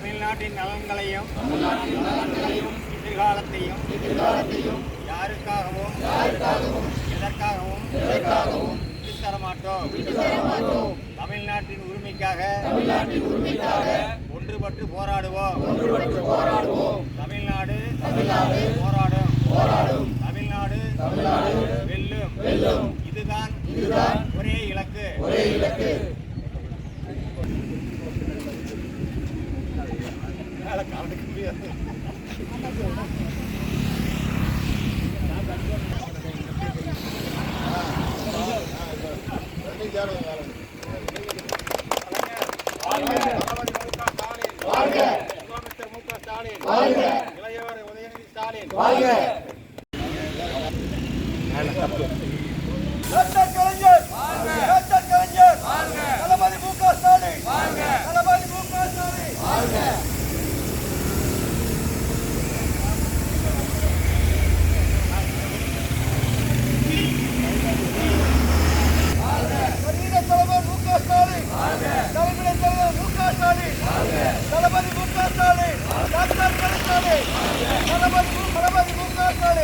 தமிழ்நாட்டின் நலன்களையும் எதிர்காலத்தையும் எதிர்காலத்தையும் யாருக்காகவும் யாருக்காகவும் எதற்காகவும் எதற்காகவும் விட்டுத்தர மாட்டோம் தரமாட்டோம் தமிழ்நாட்டின் உரிமைக்காக தமிழ்நாட்டின் உரிமைக்காக ஒன்றுபட்டு போராடுவோம். ஒன்றுபட்டு போராடுவோம் தமிழ்நாடு தமிழ்நாடு போராடும். போராடும் தமிழ்நாடு தமிழ்நாடு வெல்லும். வெல்லும் இதுதான் இதுதான் ஒரே இலக்கு ஒரே இலக்கு. முதலமைச்சர் மு க ஸ்டாலின் இளையவர் உதயநிதி ஸ்டாலின்.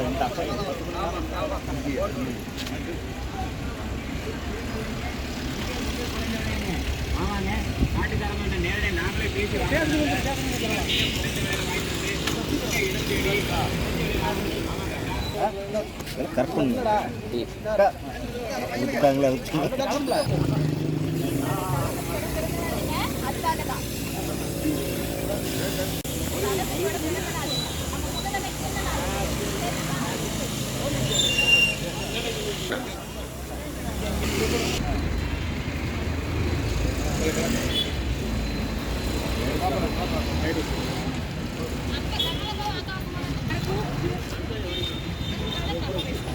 க ஸ்டாலின் அந்த போட்டா பாருங்க அங்க பாரு, அங்க பாரு.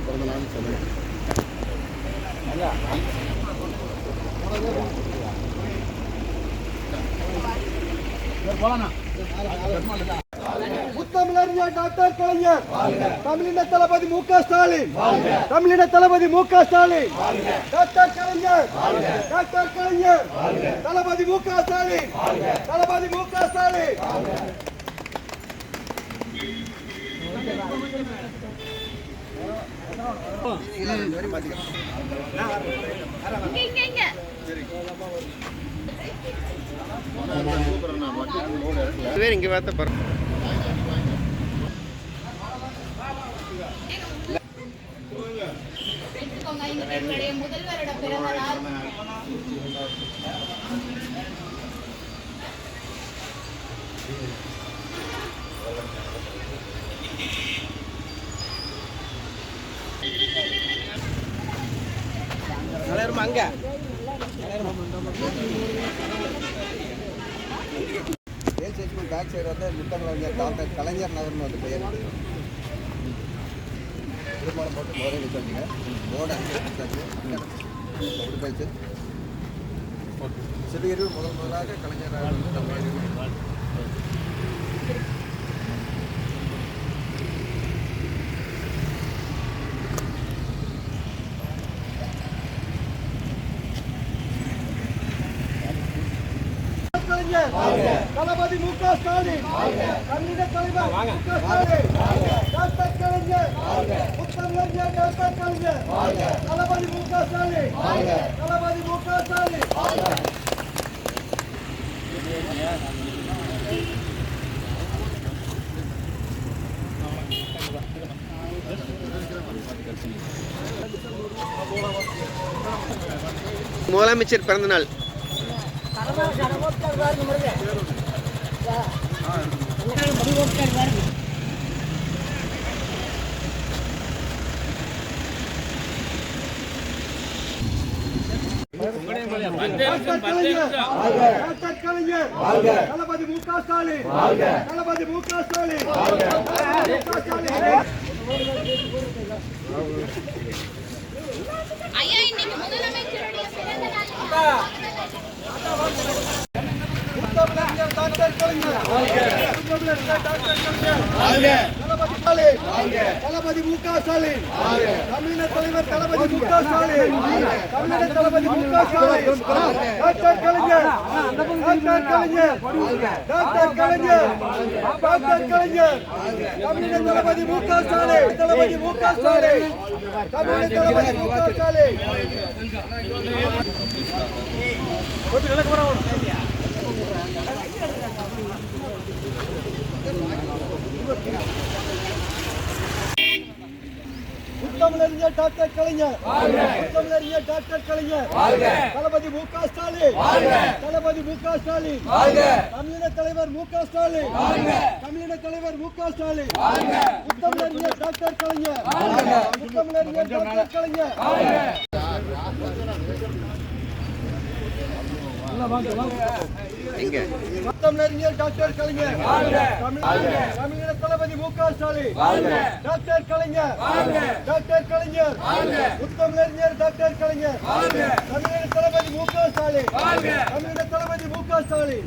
பிறந்த நாள் சொல்லுங்க முத்தமிழறிஞர் டாக்டர் கலைஞர். தமிழின தளபதி மு க ஸ்டாலின். தமிழின தளபதி மு க ஸ்டாலின். டாக்டர் கலைஞர். டாக்டர் கலைஞர். தளபதி மு க ஸ்டாலின். தளபதி மு க ஸ்டாலின். இங்க இங்க இங்க இங்க பாரு எடுத்துக்கோங்க இன்னைக்கு எங்களுடைய முதல்வரோட பிறந்த ஸ்டேஷன் பேக் சைடு வந்து முத்தமிழறிஞர் தாத்தா கலைஞர் நகர்னு வந்து பெயர் திருமணம் போட்டு முதல்ல வச்சுருங்க போர்டு அங்கே வச்சாச்சு அப்படி போயிடுச்சு சிறுகரில் முதல் முதலாக கலைஞர் நகர் தமிழ் கலைஞர் தளபதி தளபதி மு க ஸ்டாலின் தமிழின தலைவர் மு க ஸ்டாலின் டாக்டர் கலைஞர் முத்தமிழர் டாக்டர் கலைஞர் தளபதி மு க ஸ்டாலின் தளபதி மு க ஸ்டாலின் முதலமைச்சர் பிறந்த நாள் டாக்டர் கலைஞர் தளபதி மு க ஸ்டாலின் தளபதி மு க ஸ்டாலின் ஐயா இன்னைக்கு முதலமைச்சருடைய பிறந்த நாள். டாக்டர் கலைஞர் தளபதி மு க ஸ்டாலின். தமிழின தலைவர் தளபதி மு க ஸ்டாலின். தமிழின தளபதி Mu Ka Stalin. Doctor Kalaignar. Doctor Kalaignar. Doctor Kalaignar. Doctor Kalaignar. தளபதி மு க ஸ்டாலின். தளபதி மு க ஸ்டாலின். தமிழக தளபதி மு க ஸ்டாலின். முத்தமிழறிஞர் டாக்டர் கலைஞர். முத்தமிழறிஞர் டாக்டர் கலைஞர். தளபதி மு க ஸ்டாலின். தளபதி மு க ஸ்டாலின். தமிழின தலைவர் மு க ஸ்டாலின். தமிழின தலைவர் மு க ஸ்டாலின். முத்தமிழறிஞர் டாக்டர் கலைஞர். முத்தமிழறிஞர் டாக்டர் கலைஞர். எங்க முத்தமிழறிஞர் டாக்டர் கலைஞர். தமிழ்- தமிழின தளபதி மு க ஸ்டாலின். டாக்டர் கலைஞர். டாக்டர் கலைஞர். முத்தமிழறிஞர் டாக்டர் கலைஞர். தமிழின தளபதி மு க ஸ்டாலின். தமிழின தளபதி மு க ஸ்டாலின்.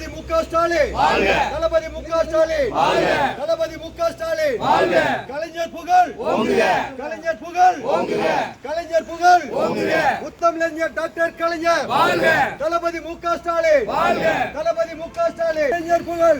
க ஸ்டாலின். தளபதி மு க ஸ்டாலின் தளபதி மு க ஸ்டாலின் கலைஞர் புகழ். கலைஞர் புகழ். கலைஞர் புகழ். முத்தமிழறிஞர் டாக்டர் கலைஞர். தளபதி மு க ஸ்டாலின் தளபதி மு க ஸ்டாலின். கலைஞர் புகழ்.